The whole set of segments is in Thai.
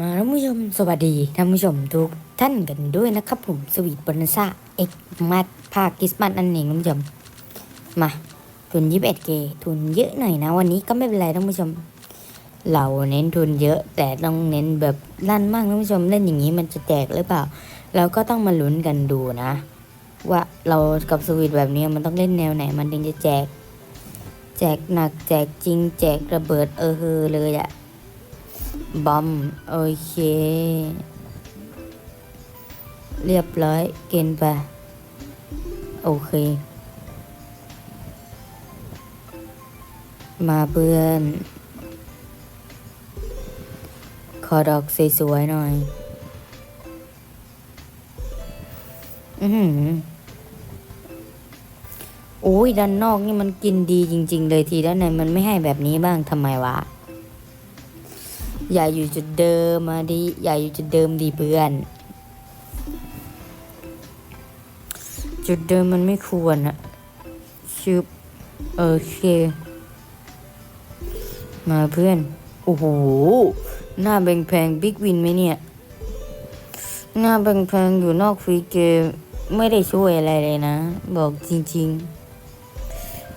มาท่านผู้ชมสวัสดีท่านผู้ชมทุกท่านกันด้วยนะครับผมสวีทบอนันซ่าเอ็กมาภาคคริสต์มาสนั่นเองท่านผู้ชม มาทุนยี่สิบเกทุนเยอะหน่อยนะ วันนี้ก็ไม่เป็นไรท่านผู้ชม เราเน้นทุนเยอะแต่ต้องเน้นแบบลั่นมากท่านผู้ชมเล่นอย่างนี้มันจะแจกหรือเปล่า เราก็ต้องมาลุ้นกันดูนะ ว่าเรากับสวีทแบบนี้มันต้องเล่นแนวไหน มันถึงจะแจก แจกหนักแจกจริง แจกระเบิดเออเฮอเลยอะบอมโอเค เรียบร้อยเกณฑ์ไปโอเค มาเพื่อน ขอดอกสวยๆหน่อย อือหือ โอ้ยด้านนอกนี่มันกินดีจริง ๆ เลยทีด้านในมันไม่ให้แบบนี้บ้างทำไมวะ อย่าอยู่จุดเดิมมาดิอย่าอยู่จุดเดิมดีเพื่อน จุดเดิมมันไม่ควรอะชุบโอเค มาเพื่อน โอ้โห หน้าแบงแพงบิ๊กวินไหมเนี่ย หน้าแบงแพงอยู่นอกฟรีเกมไม่ได้ช่วยอะไรเลยนะ บอกจริง ๆ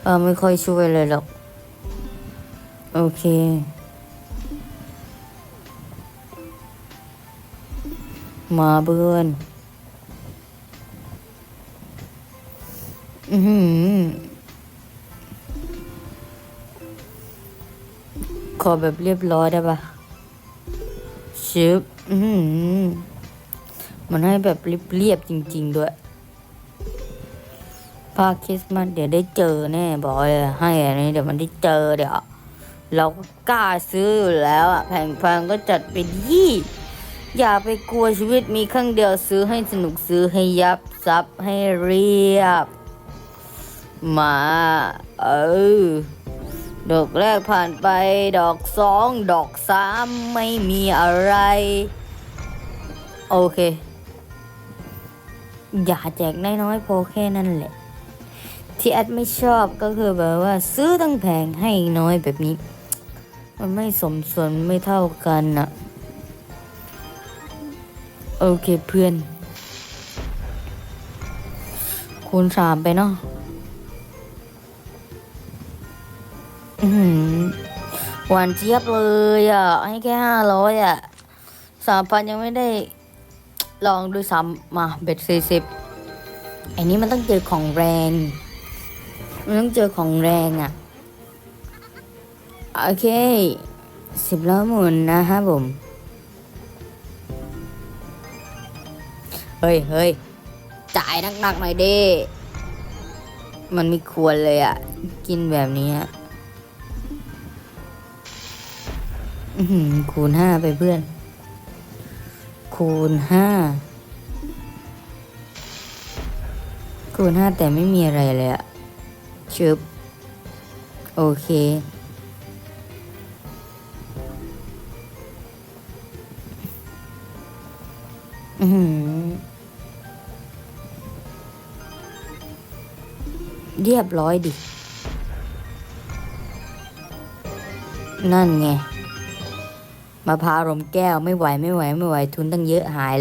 เออไม่ค่อยช่วยเลยหรอก โอเค มาเบือนอือหือขอแบบเรียบร้อยได้ปะชึบอือหือมันให้แบบเรียบๆจริง ๆ ด้วย ภาคคริสต์มาสเดี๋ยวได้เจอแน่บอกเลยให้อันนี้เดี๋ยวมันได้เจอเดี๋ยว เราก็กล้าซื้ออยู่แล้วอะแพงๆก็จัดไปยี่อย่าไปกลัวชีวิตมีครั้งเดียวซื้อให้สนุกซื้อให้ยับซับให้เรียบ มา เออ ดอกแรกผ่านไป ดอกสอง ดอกสามไม่มีอะไร โอเค อย่าแจกน้อยๆพอแค่นั้นแหละ ที่แอดไม่ชอบก็คือแบบว่าซื้อตั้งแพงให้น้อยแบบนี้ มันไม่สมส่วนไม่เท่ากันอะโอเคเพื่อน คูณสามไปเนาะอือหือหวานเจี๊ยบเลยอะ ให้แค่ห้าร้อยอะสามพันยังไม่ได้ลองดูซ้ำมาเบ็ดสี่สิบไอ้นี้มันต้องเจอของแรง มันต้องเจอของแรงอะ โอเคสิบล้อหมุนนะครับผม เฮ้ยเฮ้ยจ่ายหนักๆหน่อยด้มันไม่ควรเลยอะ่ะ กินแบบนี้อือหือคูณห้าไปเพื่อน คูณห้าคูณห้าแต่ไม่มีอะไรเลยอะ ชึบโอเค อือหือเรียบร้อยดิ นั่นไงมะพร้าวรมแก้วไม่ไหวไม่ไหวไม่ไหวทุนตั้งเยอะหาย